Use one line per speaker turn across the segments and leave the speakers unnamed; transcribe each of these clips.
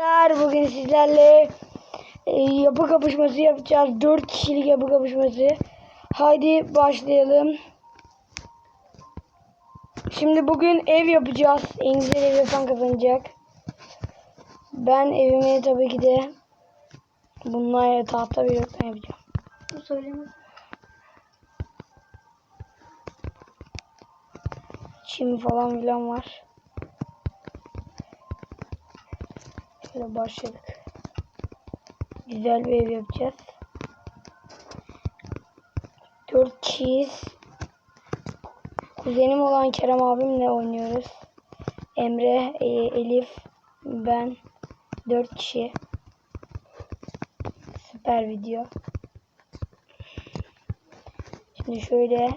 Arkadaşlar bugün sizlerle e, yapı kapışması yapacağız. 4 kişilik yapı kapışması. Haydi başlayalım. Şimdi bugün ev yapacağız. En güzel ev yapan kazanacak. Ben evimi tabii ki de bunlar tahta bir yoktan yapacağım.
Bu söyleme.
Çim falan filan var. Şöyle başladık. Güzel bir ev yapacağız. Dört kişiyiz. Kuzenim olan Kerem abimle oynuyoruz. Emre, e, Elif, ben. Dört kişi. Süper video. Şimdi şöyle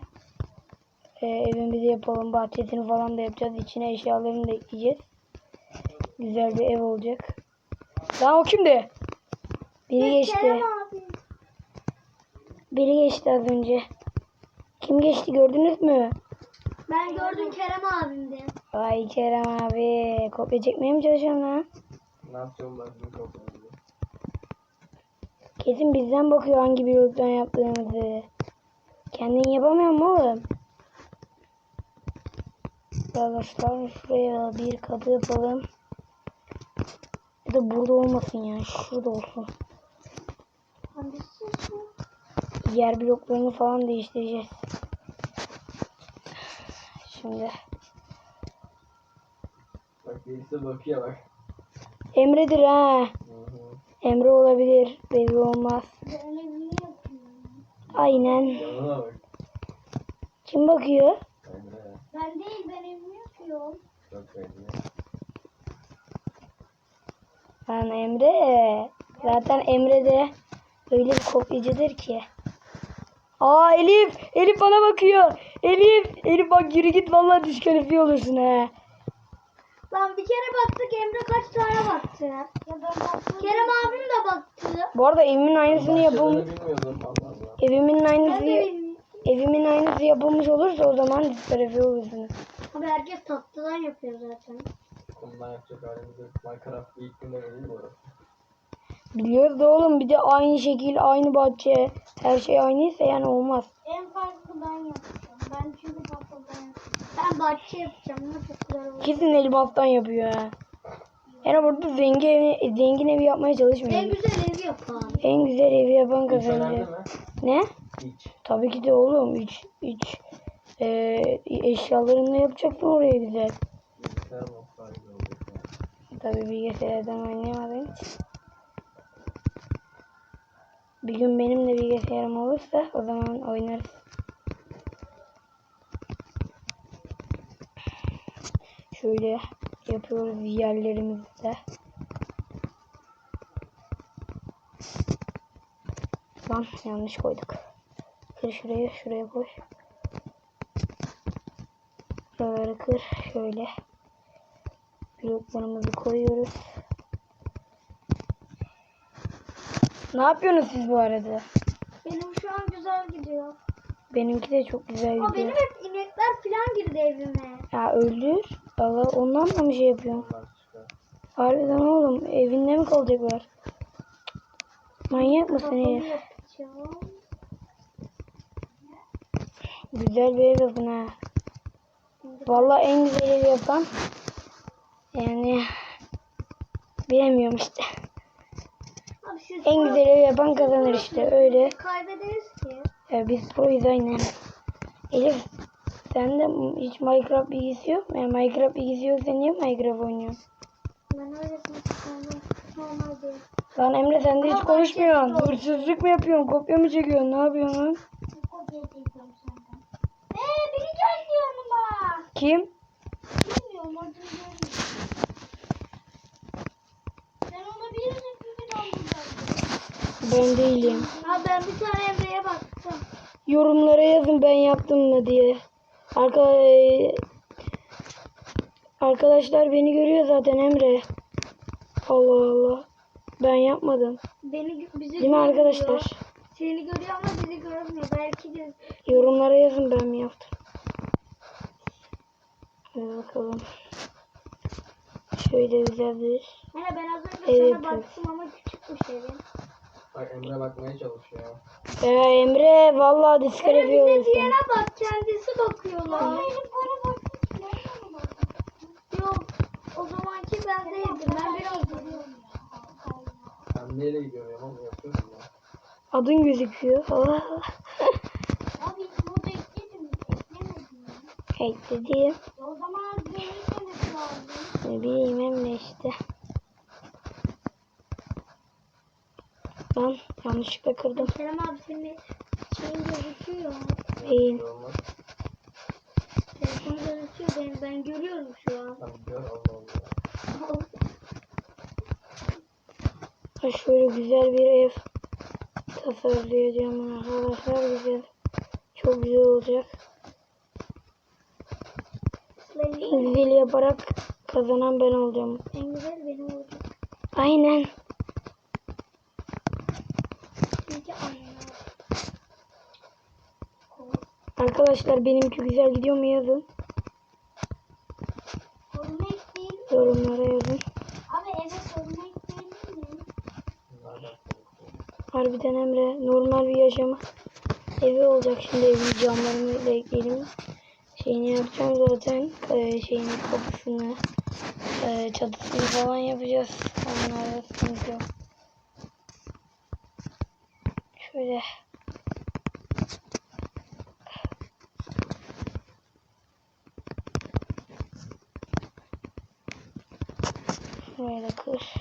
e, evimizi yapalım. Bahçesini falan da yapacağız. İçine eşyalarını da ekleyeceğiz. Güzel bir ev olacak. Lan o kimdi? Biri geçti.
Kerem abi.
Biri geçti az önce. Kim geçti gördünüz mü?
Ben gördüm Kerem abimdi.
Vay Kerem abi. Kopya çekmeye mi çalışıyorsun lan?
Ne yapacağım ben bunu kapatayım.
Kesin bizden bakıyor hangi bir yoldan yaptığımızı. Kendin yapamıyor mu oğlum? Arkadaşlar şuraya bir katı yapalım. Da burada olmasın ya. Şurada olsun. Yer bloklarını falan değiştireceğiz. Şimdi
Bak birisi bakıyor bak.
Emre'dir ha.
Hı hı.
Emre olabilir. Belli olmaz. Aynen.
Bak.
Kim bakıyor?
Emre.
Ben değil ben evimi yapıyorum.
Çok belli.
Lan Emre. Zaten Emre de öyle bir kopyacıdır ki. Aa Elif. Elif bana bakıyor. Elif. Elif bak yürü git vallahi diskalifiye olursun he.
Lan bir kere baktık Emre kaç tane baktı. Ya ben baktım. Kerem abim de baktı.
Bu arada evimin aynısını yapım evimin aynısı evimin aynısı yapılmış olursa o zaman diskalifiye olursunuz.
Abi herkes tatlıdan yapıyor zaten.
Bundan yapacak halimiz yok. Minecraft ilk günden değil mi orası?
Biliyoruz da oğlum bir de aynı şekil, aynı bahçe, her şey aynıysa yani olmaz.
En farklı ben yapacağım. Ben çünkü yapacağım. Ben bahçe yapacağım ama çok güzel olur.
Kesin elmastan yapıyor ha. Yani burada zengin evi, zengin evi yapmaya çalışmıyor.
En güzel evi yapalım.
En güzel evi yapan
Hiç önemli
kazanıyor.
mi?
Ne?
Hiç.
Tabii ki de oğlum. Üç, üç eee eşyalarını yapacaksın oraya güzel.
Mı?
Tabii bilgisayardan oynayamadığım için. Bir gün benim de bilgisayarım olursa o zaman oynarız. Şöyle yapıyoruz yerlerimizde. Lan yanlış koyduk. Kır şuraya, şuraya koy. Buraları kır, şöyle. Bloklarımızı koyuyoruz. Ne yapıyorsunuz siz bu arada?
Benim şu an güzel gidiyor.
Benimki de çok güzel
Aa, benim
gidiyor.
hep inekler falan girdi evime.
Ya öldür. Allah ondan da mı şey yapıyorsun? Harbiden oğlum evinde mi kalacaklar? Manyak mısın
yapacağım.
Güzel bir ev yapın ha. Vallahi en güzel ev yapan yani bilemiyorum işte.
Abi siz
En güzel ev yapan kazanır işte öyle.
Kaybederiz ki.
Ya biz proyuz aynen. Elif sende hiç Minecraft bilgisi yok mu? Yani Minecraft bilgisi yoksa niye Minecraft oynuyorsun?
Ben öylesine sıkıldım. Normal değil.
Lan Emre sen de hiç
Ama
konuşmuyorsun.
bahçesi
Hırsızlık mı yapıyorsun? Kopya mı çekiyorsun? Ne yapıyorsun lan?
Kopya çekiyorum senden. Eee biri geldi yanıma.
Kim?
Bilmiyorum adını görmedim.
Ben değilim.
Ha ben bir tane Emre'ye baktım.
Yorumlara yazın ben yaptım mı diye. Arka Arkadaşlar beni görüyor zaten Emre. Allah Allah. Ben yapmadım.
Beni bizi
Değil mi arkadaşlar?
Seni görüyor ama bizi görmüyor. Belki de
Yorumlara yazın ben mi yaptım. Hadi bakalım. Şöyle güzel bir
Hani ben az önce
Evet,
sana baktım ama küçükmüş evin.
Bak Emre bakmaya çalışıyor.
Ya Emre vallahi diskalifiye
Emre bir de
olursun.
diğerine bak kendisi bakıyorlar. Benim para Yok o zamanki bendeydi. Ben biraz duruyorum.
Ben neyle gidiyorum ama yapıyorum ya.
Adın gözüküyor.
Abi burada ekledim. Eklemedim.
Ekledim. Ne bileyim Emre işte. Lan yanlışlıkla kırdım.
Kerem abi senin şeyin gözüküyor.
Beyin.
Bir olmaz.
Telefon gözüküyor. Ben, ben görüyorum şu an.
Tamam gör Allah Allah.
Ha, Şöyle güzel bir ev tasarlayacağım arkadaşlar. Güzel. Çok güzel olacak. En güzel yaparak kazanan ben olacağım.
En güzel benim olacak.
Aynen. Arkadaşlar benimki güzel gidiyor mu yazın. Yorumlara yazın.
Abi eve korumak değil mi?
Harbiden Emre normal bir yaşama evi olacak. Şimdi evin camlarını ekleyelim. Şeyini yapacağım zaten. Şeyini kapısını e, çatısını falan yapacağız. Onlara sıkıntı yok. Şöyle Şurayı da kır.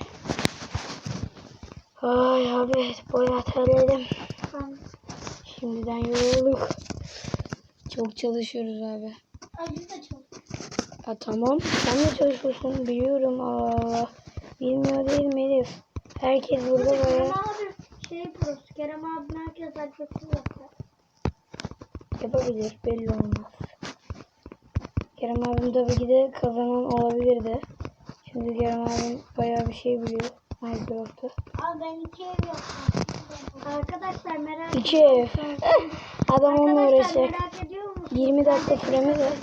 Ay abi bayağı terledim. Şimdiden yorulduk. Çok çalışıyoruz abi.
Acı da çok.
Ha tamam. Sen de çalışıyorsun. Biliyorum. Aa, bilmiyor değil mi Elif? Herkes burada
Kerem
bayağı
abi şey prosu. Kerem abi herkes agresif yapar.
yapabilir. Belli olmaz. Kerem abim tabii ki de kazanan olabilirdi. Çünkü Kerem abim bayağı bir şey biliyor. Minecraft'ta.
Abi ben iki ev yaptım. Arkadaşlar merak
İki ev.
musunuz?
Adam onunla uğraşacak.
merak ediyor musunuz?
20 dakika süremiz var.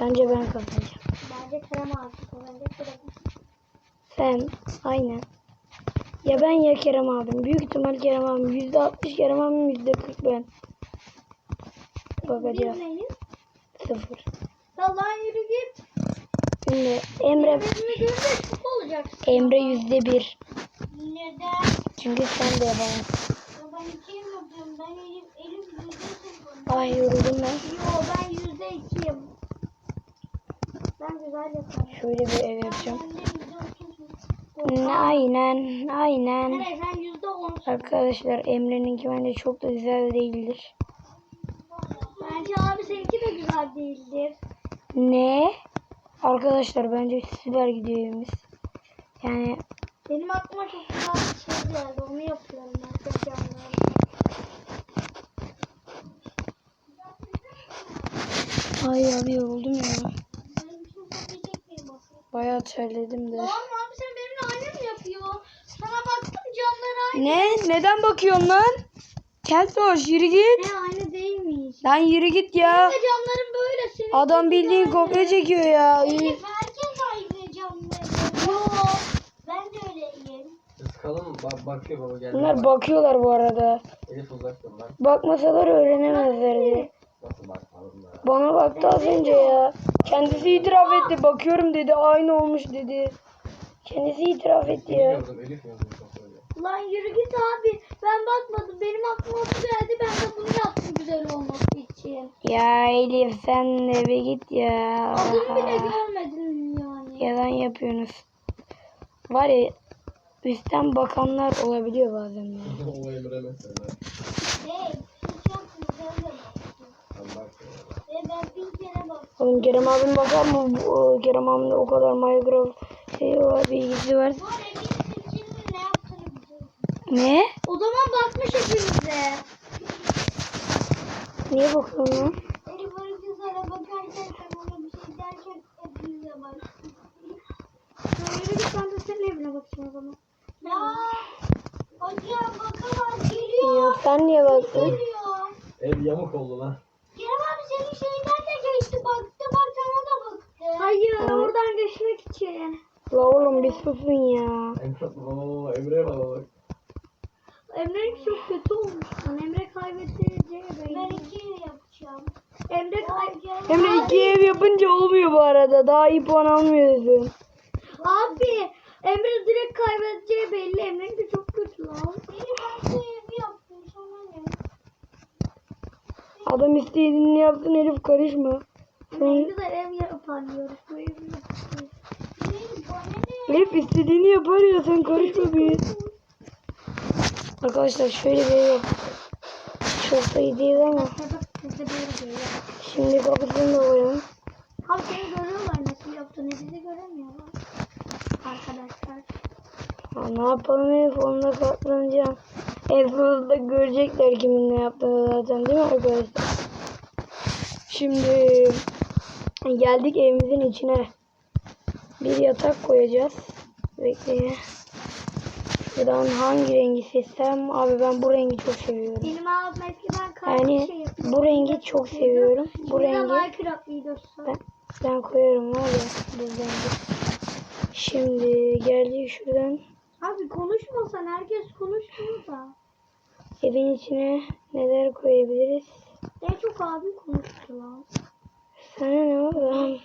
Bence ben kazanacağım.
Bence Kerem abi. Bence Kerem abi.
Sen aynen. Ya ben ya Kerem abim. Büyük ihtimal Kerem abim. Yüzde altmış Kerem abim. Yüzde kırk ben. Bakacağız. Sıfır.
Allah'ın yürü git.
Şimdi Emre. Emre yüzde bir.
Neden?
Çünkü sen de yapamazsın.
Ya ben iki yapıyorum. Ben Elif, Elif yüzde sıfır.
Ay yoruldum ben.
Yo ben yüzde ikiyim. Ben güzel yaparım.
Şöyle bir ev yapacağım.
Otuz.
Aynen. Aynen. Arkadaşlar Emre'ninki bence çok da güzel değildir.
Bence abi seninki de güzel değildir.
Ne? Arkadaşlar bence süper gidiyor evimiz. Yani
Benim aklıma çok güzel bir şey geldi. Onu yapıyorum ben.
Ay abi yoruldum ya. Bayağı terledim de.
Tamam abi sen benimle aynı mı yapıyor? Sana baktım camlar aynı.
Ne? Neden bakıyorsun lan? Keltoş yürü git.
Ne aynı değilmiş.
Lan yürü git ya.
Benim de camlarım böyle. Senin
Adam bildiğin kopya çekiyor ya. Üf.
Herkes aynı camları. Yok. Ben de öyleyim.
Sıkalım bak bakıyor baba geldi.
Bunlar bakıyorlar bu arada.
Elif uzak dur lan.
Bakmasalar öğrenemezlerdi.
Nasıl bakmadım ya.
Bana baktı az önce ya. Kendisi itiraf etti. Bakıyorum dedi. Aynı olmuş dedi. Kendisi itiraf etti ya.
çok.
Lan yürü git abi. Ben bakmadım. Benim aklıma bu geldi. Ben de bunu yaptım güzel olması için.
Ya Elif sen de bir git ya.
Adını bile görmedim yani.
Yalan yapıyorsunuz. Var ya üstten bakanlar olabiliyor bazen ya.
o Emre mesela.
Hey, hiç yok güzel de baktım.
Oğlum Kerem abim bakar mı? Bu- Kerem abimde o kadar Minecraft şey var, bilgisi var.
Ne? O zaman bakmış hepimize.
Niye bakıyorsun lan?
Şey yürü git ben de senin evine bakacağım o zaman. Ya hocam bakamaz geliyor.
Sen niye baktın?
Geliyor.
Ev yamuk oldu lan.
Kerem abi senin şeyinden de geçti baktı bak sana da baktı. Hayır
Evet.
oradan geçmek için.
La oğlum bir susun ya.
Emre Emre'ye bak bak.
Emre çok kötü olmuş. lan. Emre kaybedeceği belli. Ben iki yapacağım. Emre kaybedeceği.
Emre iki ev yapınca olmuyor bu arada. Daha iyi puan almıyorsun.
Abi Emre direkt kaybedeceği belli. Emre de çok kötü lan. Benim ben evi yaptım. Sana ne?
Adam istediğini yapsın Elif karışma.
Ne güzel ev evi yapıyor.
Elif istediğini yapar ya sen karışma bir. Arkadaşlar şöyle bir yaptık. Çok da iyi değil ama. Şimdi kapısını da koyalım.
Abi seni görüyorlar nasıl yaptığını bizi göremiyorlar. Arkadaşlar.
Ha, ne yapalım Elif onunla katlanacağım. En sonunda görecekler kimin ne yaptığını zaten değil mi arkadaşlar? Şimdi geldik evimizin içine. Bir yatak koyacağız. Bekleyin. Şuradan hangi rengi seçsem? Abi ben bu rengi çok seviyorum.
Benim abim eskiden karşı
Yani
şey
bu rengi çok seviyorum. Bu
Şimdi
rengi ben, ben koyarım var ya bu rengi. Şimdi geldik şuradan.
Abi konuşmasan herkes konuşmuyor da.
Evin içine neler koyabiliriz?
En çok abi konuştu lan.
Sana ne oğlum?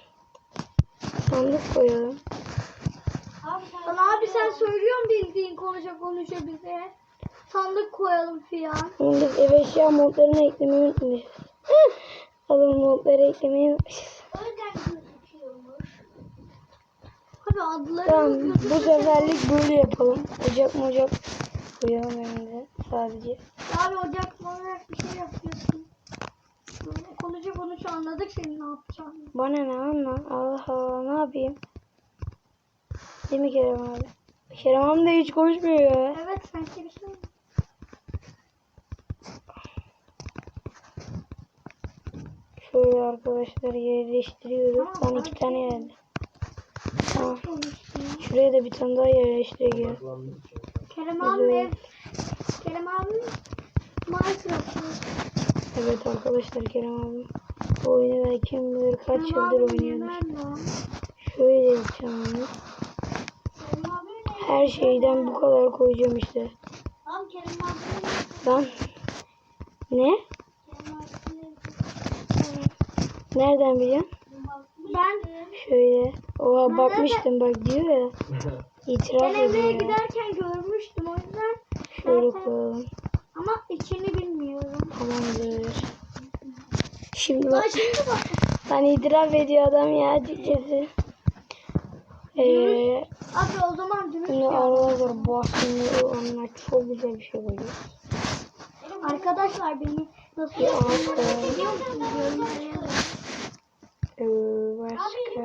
Sandık koyalım.
Lan abi sen söylüyorsun bildiğin konuşa konuşa bize. Sandık koyalım filan.
Şimdi biz ev eşya modlarını eklemeyi unutmuşuz. Alın modları eklemeyi unutmuşuz.
Abi adları
Tamam bu seferlik böyle yapalım. Ocak mocak koyalım önünde sadece.
Abi ocak olarak bir şey yapıyorsun. Konuşa konuşa anladık senin ne yapacağını.
Bana ne anla? Allah Allah ne yapayım? Değil mi Kerem abi? Kerem abi de hiç konuşmuyor ya.
Evet sanki bir şey.
Şöyle arkadaşlar yerleştiriyoruz. Son iki tane geldi. Tamam. Şuraya da bir tane daha yerleştiriyor.
Kerem abi. Kerem abi Minecraft.
Evet arkadaşlar Kerem abi. Bu oyunu da kim bilir kaç
Kerem
yıldır oynuyordur. Şöyle yapacağım onu.
Kerem abi ne?
Her şeyden bu kadar koyacağım işte.
Abi Kerem abi
Lan. Ne? Nereden biliyorsun?
Ben
Şöyle. Oha bakmıştım bak diyor ya. İtiraf
ben
ediyor. ya.
giderken görmüştüm
koyalım.
Ama içini bilmiyorum.
Tamamdır. Şimdi bak.
şimdi bak.
Lan itiraf ediyor adam ya açıkçası. Ee,
Abi o zaman dürüst
şimdi
ya.
arkadaşlar bu aslında onlar çok güzel bir şey koyuyor.
Arkadaşlar beni nasıl
Ya,
yaptığını biliyor musunuz? Yorumlara yazın.
Ee, başka.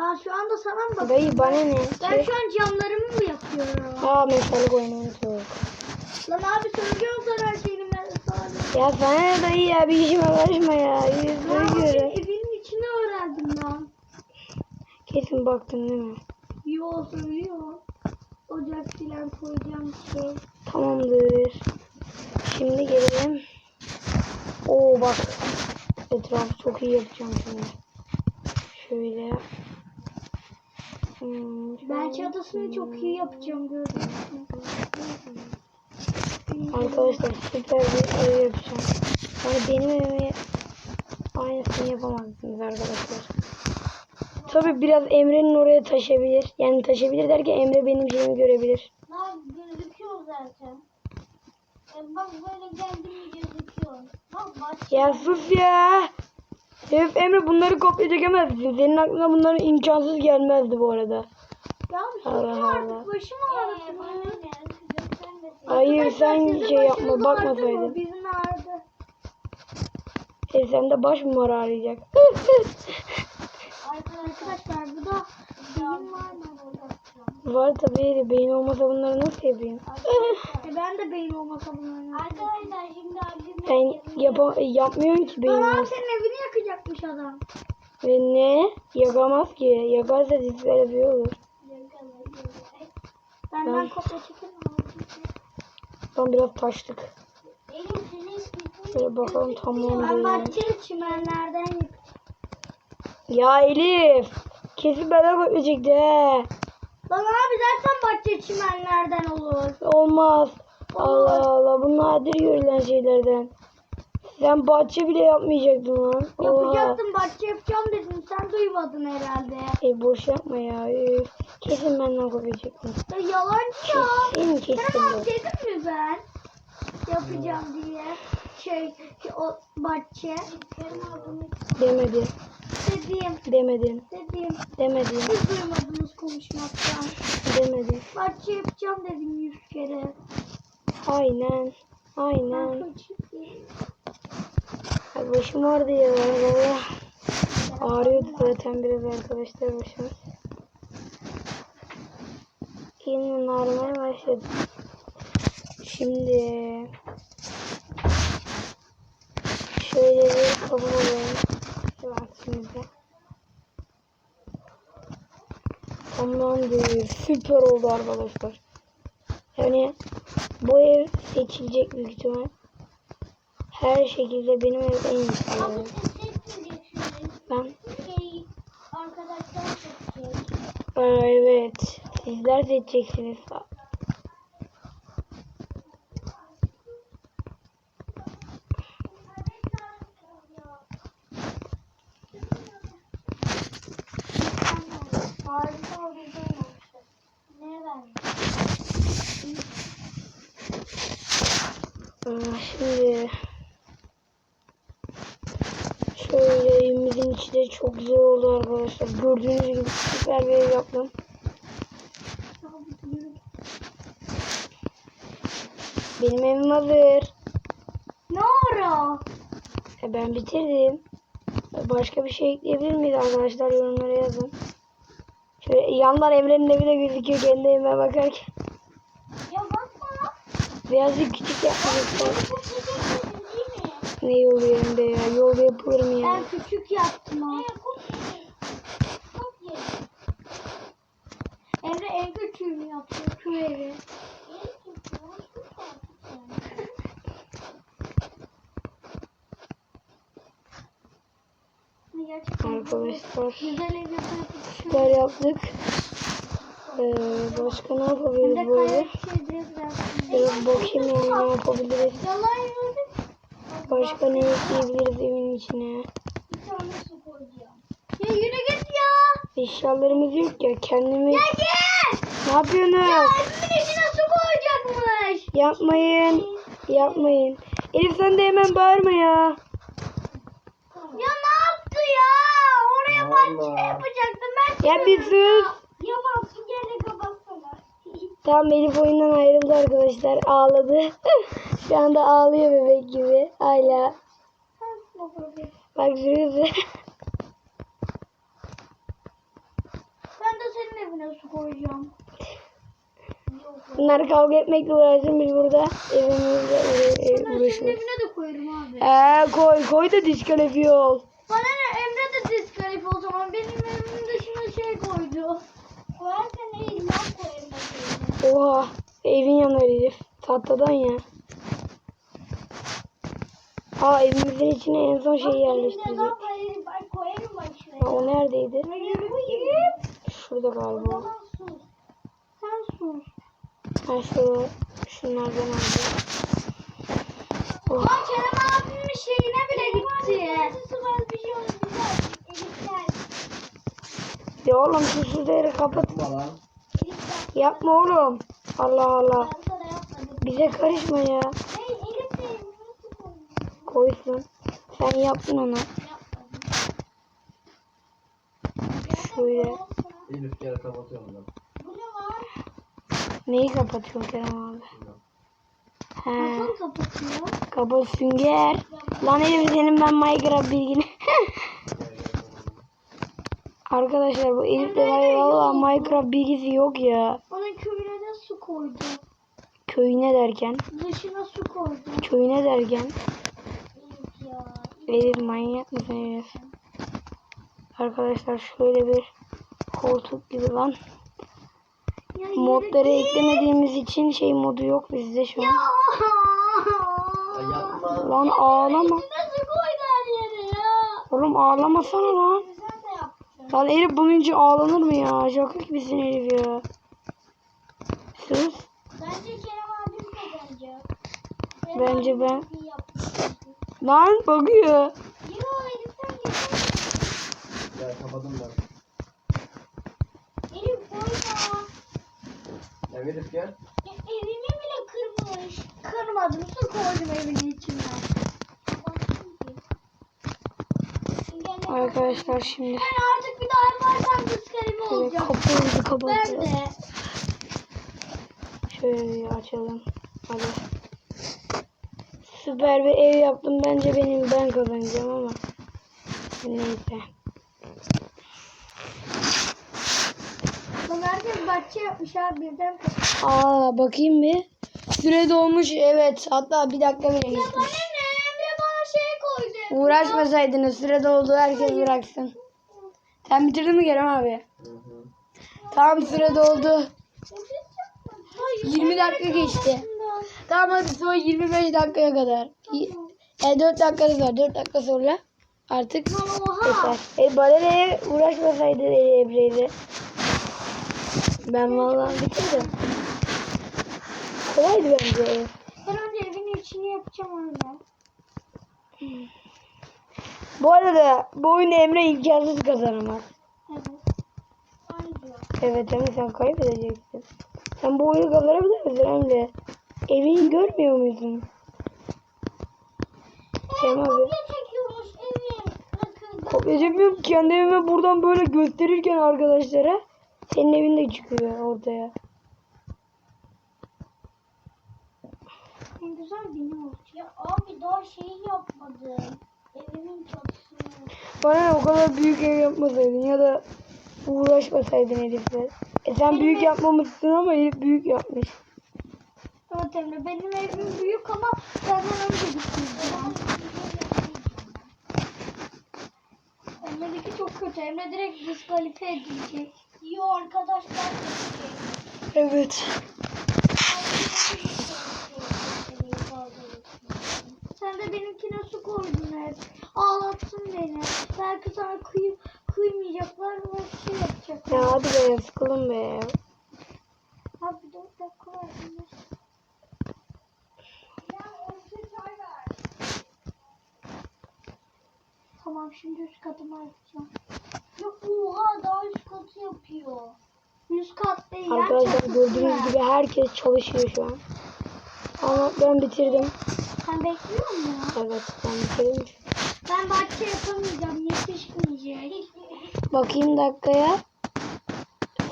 Aa şu anda sana mı bakıyorum?
Dayı bana ne?
Ben şu an camlarımı mı yapıyorum?
aa meşale oynamayı soğuk.
Lan abi söylüyorum sana her şeyini ben sana.
Ya sana ne dayı ya bir işime karışma ya.
Senin
göre.
evinin içini öğrendim lan.
Kesin baktın değil mi?
Yo söylüyor. Ocak filan koyacağım şey.
Tamamdır. Şimdi gelelim. Oo bak. Etrafı çok iyi yapacağım şimdi. Şöyle. Hmm,
Ben çatısını çok iyi yapacağım gördüm.
Arkadaşlar süper bir ev yapacağım. Yani benim evime aynısını yapamazsınız arkadaşlar. Tabi biraz Emre'nin oraya taşabilir. Yani taşabilir derken Emre benim şeyimi görebilir.
Lan gözüküyor zaten. E bak böyle geldi mi gözüküyor. Bak baş.
Ya sus ya. Hep Emre bunları kopya çekemezsin. Senin aklına bunların imkansız gelmezdi bu arada.
Ya bir şey
Allah Allah.
artık başım ağrıdı.
Hayır sen şey yapma bakmasaydın.
Bizim ağrıdı.
E sende baş mı var ağrıyacak?
Arkadaşlar bu da benim var mı burada?
var tabii beyin olmasa bunları nasıl yapayım?
E ben de beyin olmasa bunları. Arkadaşlar şimdi abim
Ben yapa ki beyin olsa.
senin evini yakacakmış adam.
Ve ne? Yakamaz ki. Yakarsa diskalifiye olur.
Benden
Ben-
kopya çekin.
Tam biraz taştık. Şöyle bakalım
Ben
tamamdır.
bahçeli çimenlerden.
Ya Elif. Kesin bana kopyacaktı he.
Lan abi zaten bahçe çimenlerden olur.
Olmaz. Allah Allah. Bu nadir görülen şeylerden. Sen bahçe bile yapmayacaktın lan. Oha.
Yapacaktım bahçe yapacağım dedim. Sen duymadın herhalde.
E boş yapma ya. Üf. Kesin benden kopyacaktın.
Ya yalancı ya.
Kesin kesin.
abi dedim mi ben? Yapacağım diye. Şey, şey o bahçe.
Demedi.
Dedim.
Demedin.
Dedim.
Demedin.
Siz duymadınız konuşmaktan.
Demedin.
Bahçe yapacağım dedim yüz kere.
Aynen. Aynen.
Ben.
Ay başım ağrıdı ya. Valla. Ağrıyordu zaten biraz arkadaşlar başımız. Yine ağrımaya başladı. Şimdi şöyle bir kabul alalım. Şu aklımıza. Tamamdır. Süper oldu arkadaşlar. Yani bu ev seçilecek büyük ihtimal. Her şekilde benim ev en iyisi.
Abi
yani.
siz seçmeyeceksiniz.
Ben
Şey.
Aa, evet. Sizler seçeceksiniz.
Harika oldu olmamıştı. Ne vermiş?
Aa, şimdi şöyle de çok güzel oldu arkadaşlar. Gördüğünüz gibi süper bir ev yaptım. Benim evim hazır.
Ne ara?
E, ben bitirdim. Başka bir şey ekleyebilir miyiz arkadaşlar? Yorumlara yazın. Şöyle yanlar Emre'nin evi de gözüküyor kendi evime bakarken.
Ya bakma.
Birazcık küçük
değil mi?
Ne yolu yerinde ya? Yolda yapılır mı ya?
Ben küçük yaptım ha. Emre en küçüğünü yapıyor şu evi.
Arkadaşlar süper yaptık. Ee, başka ne yapabiliriz böyle? Biraz bakayım ne yapabiliriz. Başka ne ekleyebiliriz evin içine?
Bir tane su koyacağım. Ya yürü git ya.
Eşyalarımız yok ya kendimiz.
Ya git.
Ne yapıyorsunuz?
Evimin içine su koyacakmış.
Yapmayın. Yapmayın. Elif sen de hemen bağırma ya.
Ya ne yaptı ya? Oraya bahçe
Allah.
yapacaktım ben.
Ya bir sus.
Ya bak su gene kapatsana.
Tamam Elif oyundan ayrıldı arkadaşlar. Ağladı. Şu anda ağlıyor bebek gibi. Hala. Bak zürüzü.
Ben de senin evine su koyacağım.
Bunlar kavga etmekle uğraşsın biz burada evimizde
Ben senin
uğraşıyoruz.
evine de koyarım abi.
Ee, koy koy da diskalifiye ol.
Bana ne Emre de diskalifi o zaman. Benim evimin dışına şey koydu. Koyarsan iyi lan koyarım.
Oha evin yanar Elif. Tahtadan ya. Aa evimizin içine en son şeyi.
Ben
Ha,
şuraya.
o neredeydi? Şurada galiba.
Sen sus.
Ha şu şunlardan aldım. Oh.
Kerem abimin şeyine bile gitti.
Ya oğlum şu suları kapat.
Yapma
oğlum. Allah Allah.
Ben.
Bize karışma ya.
Hey Elif de nasıl koyuyor?
Koysun. Sen yaptın onu. Şöyle.
Elif gel kapatıyorum ben.
Var?
Neyi kapatıyorsun Kerem abi? He.
Nasıl kapatıyor?
Kaba sünger. Lan Elif senin ben Minecraft bilgini. Arkadaşlar bu Elif'te var ya valla Minecraft bilgisi yok ya.
Bana köyüne de su koydu.
Köyüne derken.
Dışına su koydu.
Köyüne derken.
Elif ya.
Elif manyak mısın Elif? Arkadaşlar şöyle bir koltuk gibi lan.
Ya
Modları
yürü
eklemediğimiz için şey modu yok bizde şu an.
Ya.
Lan ağlama. Oğlum ağlamasana lan. Lan Elif için ağlanır mı ya? Şaka gibisin Elif ya. Sus.
Bence Kerem abim kazanacak.
Bence ben. Lan bakıyor.
Ya kapadım ben.
Elif koyma.
Ya Elif gel.
Ya, evimi bile kırmış. Kırmadım. Su koydum evin içine.
Arkadaşlar şimdi
Ben artık bir daha yaparsam
şöyle
olacak.
kapımızı
Ben
kapatacağız.
de.
Şöyle bir açalım. Hadi. Süper bir ev yaptım. Bence benim ben kazanacağım ama. Neyse.
Lan herkes bahçe yapmış abi birden.
Aa bakayım bir. Süre dolmuş. Evet. Hatta bir dakika bile
Ya bana
geçmiş.
ne? Emre bana şey koydu.
Uğraşmasaydınız. Süre doldu. Herkes bıraksın. Sen bitirdin mi Kerem abi? Tamam süre doldu.
Hayır,
20 dakika geçti. Tamam hadi son 25 dakikaya kadar. Y- E 4 dakikanız var. 4 dakika sonra artık yeter. E balereye uğraşmasaydı Ebre'yle. Ben vallahi bitirdim. Kolaydı bence. ev.
Ben önce evin içini yapacağım öyle.
Bu arada bu oyunu Emre imkansız kazanamaz.
Evet.
Evet Emre sen kaybedeceksin. Sen bu oyunu kazanabilir misin Emre? Evini görmüyor musun? Kerem abi.
Kopya
çekmiyorum. Kendi evime buradan böyle gösterirken arkadaşlara senin evin de çıkıyor ortaya.
En güzel benim olacak. Ya abi daha şeyi yapmadım. Evimin çatısını.
Bana o kadar büyük ev yapmasaydın ya da uğraşmasaydın Elif'le. E sen büyük yapmamışsın ama Elif büyük yapmış.
Evet Emre benim evim büyük ama senden önce bitirdim. Emre'deki çok kötü. Emre direkt diskalifiye edilecek. Yo arkadaşlar.
Evet.
Sen de benimkine su koydun hep. Ağlattın beni. Belki sana kıy kıymayacaklar ve şey yapacaklar.
Ya hadi be sıkıldım be.
Abi dört dakika var. Tamam şimdi üst katımı açacağım. Ya oha daha üst katı yapıyor. Üst kat değil.
Arkadaşlar gördüğünüz gibi herkes çalışıyor şu an. Ama ben bitirdim.
Sen bekliyor musun?
Evet ben bitirdim.
Ben bahçe yapamayacağım. Yetişmeyecek.
Bakayım dakikaya.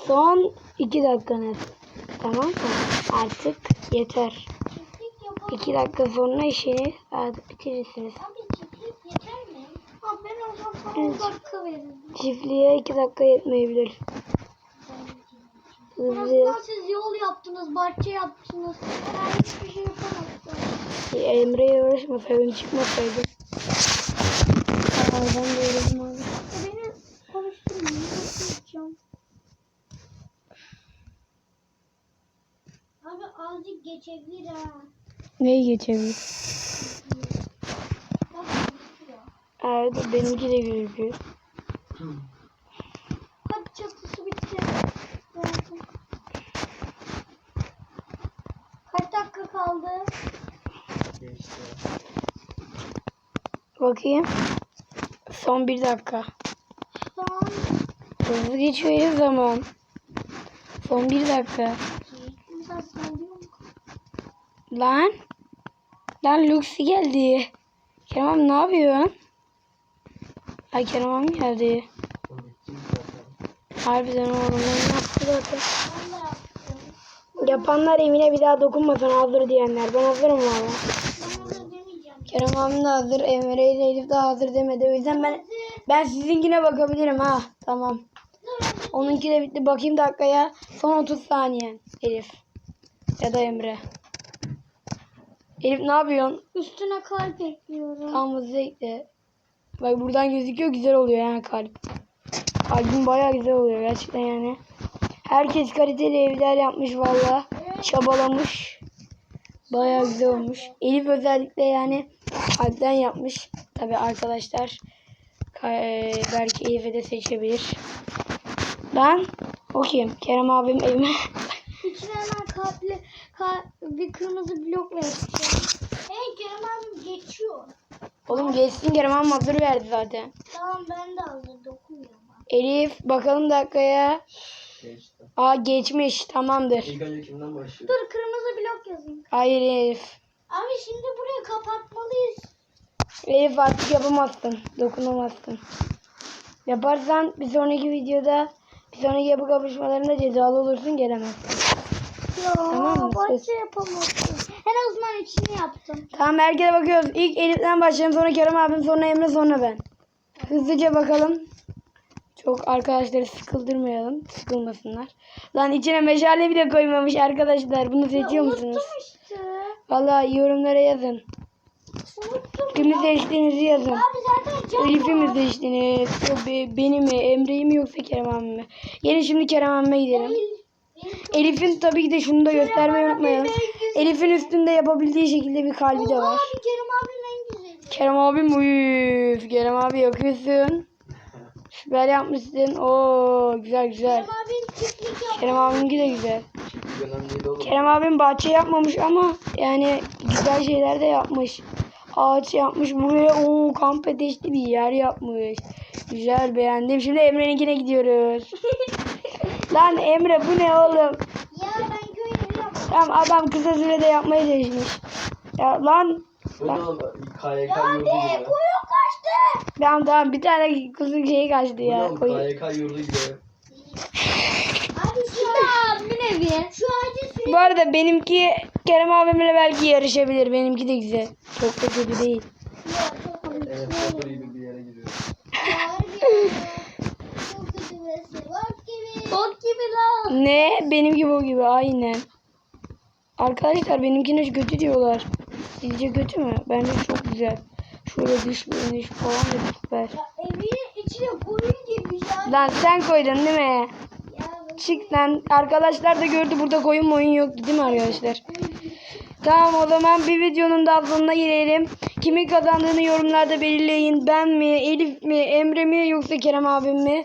Son 2 dakikanız. Tamam mı? Artık yeter. 2 dakika sonra işini bitirirsiniz.
Abi çiftlik yeter mi? Abi ben o zaman sana
Evet.
10 dakika veririm.
Çiftliğe 2 dakika yetmeyebilir. Hızlı.
Siz yol yaptınız, bahçe yaptınız. Ben hiçbir şey yapamadım.
Emre'ye uğraşmasaydım çıkmasaydım. Aa, ben de yoruldum abi.
Beni konuşturmayın. Nasıl yapacağım? Abi azıcık geçebilir ha.
Neyi geçebilir?
Bak.
Evet benimki de gözüküyor.
Hadi çatısı bitti. Kaç dakika kaldı?
Geçti.
Bakayım. Son 1 dakika.
Son
Hızlı geçiyor her zaman. Son 1 dakika. Lan. Lan Luxi geldi. Kerem ne yapıyorsun? Ay Kerem abi geldi. Harbiden oğlum ben yaptı zaten. Yapanlar evine bir daha dokunmasın hazır diyenler. Ben hazırım valla. Kerem abim de hazır. Emre ile Elif de hazır demedi. O yüzden ben ben sizinkine bakabilirim ha. Tamam. Onunki de bitti. Bakayım dakikaya. Son 30 saniye. Elif. Ya da Emre. Elif ne yapıyorsun?
Üstüne kalp ekliyorum.
Tam hızlı ekle. Bak buradan gözüküyor güzel oluyor yani kalp. Kalbim bayağı güzel oluyor gerçekten yani. Herkes kaliteli evler yapmış valla. Çabalamış. Bayağı güzel olmuş. Elif özellikle yani kalpten yapmış. Tabi arkadaşlar Ka- e, belki Elif'e de seçebilir. Ben o kim? Kerem abim evime.
İçine hemen kalpli ka- bir kırmızı blok yapacağım. Hey Kerem abim geçiyor.
Oğlum geçsin Kerem abim hazır verdi zaten.
Tamam ben de hazır dokunmuyorum.
Elif bakalım dakikaya.
Geçti.
Aa geçmiş tamamdır.
İlk önce kimden başlıyor?
Dur kırmızı blok yazayım.
Hayır Elif.
Abi şimdi burayı kapatmalıyız.
Elif artık yapamazsın. Dokunamazsın. Yaparsan bir sonraki videoda bir sonraki yapı kapışmalarında cezalı olursun gelemezsin.
Ya
Tamam mı?
bahçe yapamazsın. En azından içini yaptım.
Tamam herkese bakıyoruz. İlk Elif'ten başlayalım. Sonra Kerem abim, sonra Emre, sonra ben. Hızlıca bakalım. Çok arkadaşları sıkıldırmayalım. Sıkılmasınlar. Lan içine meşale bile koymamış arkadaşlar. Bunu seçiyor musunuz?
Unuttum işte.
Vallahi yorumlara yazın.
Unuttum.
Kimi seçtiğinizi yazın.
Abi
Elif'i mi seçtiniz? Beni mi? Emre'yi mi yoksa Kerem abimi mi? Gelin şimdi Kerem abime gidelim. Elif'in tabii ki de şunu da göstermeyi unutmayalım. Elif'in üstünde yapabildiği şekilde bir kalbi de var.
abi Kerem abim en güzeli.
Kerem abim uyuuf. Kerem abi yakıyorsun. Süper yapmışsın. Oo güzel güzel.
Kerem abim çiftlik.
Kerem abiminki de güzel. Kerem abim bahçe yapmamış ama yani güzel şeyler de yapmış. Ağaç yapmış. Buraya o kamp ateşli bir yer yapmış. Güzel beğendim. Şimdi Emre'ninkine gidiyoruz. Lan Emre bu ne oğlum?
Ya ben köy evi yaptım.
Tamam adam kısa sürede yapmaya çalışmış. Ya lan
Bu ne? KYK
Ya
yurdu
be
gibi.
koyun kaçtı.
tamam tamam bir tane kuzu şeyi kaçtı
Bu ne
ya. Koy.
KYK yurdu gibi.
Abi şu abimin evi. Şu ağacı sürekli.
Bu arada benimki Kerem abimle belki yarışabilir. Benimki de güzel. Çok da kötü değil.
Evet, Bobber gibi bir yere gidiyor.
Çok kötü burası. Bok gibi. Bok gibi lan.
Ne? Benimki bu gibi aynen. Arkadaşlar benimkine kötü diyorlar. Sizce kötü mü? Bence çok güzel. Şöyle dış görünüş falan da süper.
Ya evin içine koyun gibi ya.
Lan sen koydun değil mi?
Ya
Çık lan. Arkadaşlar da gördü burada koyun moyun yoktu değil mi arkadaşlar? Tamam o zaman bir videonun daha sonuna gelelim. Kimin kazandığını yorumlarda belirleyin. Ben mi, Elif mi, Emre mi yoksa Kerem abim mi?